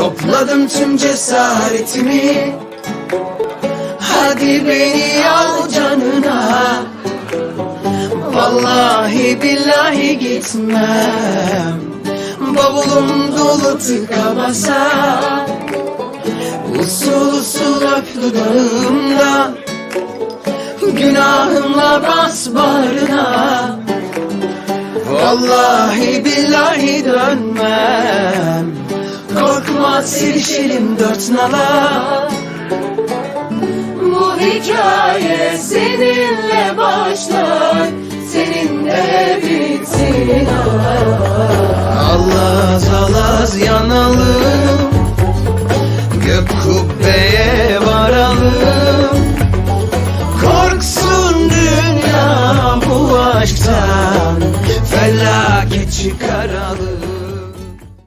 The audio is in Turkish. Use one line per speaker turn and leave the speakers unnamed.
Topladım tüm cesaretimi. Hadi beni al canına. Vallahi billahi gitmem. Bavulum dolu tıka Usul usul öp dudağımda Günahımla bas bağrına. Vallahi billahi dönmem Kalk sevişelim dört nala.
Bu hikaye seninle başlar Senin de bitsin
Allah'az alaz yanalım Gök kubbeye varalım. Korksun dünya bu aşktan Felaket çıkaralım.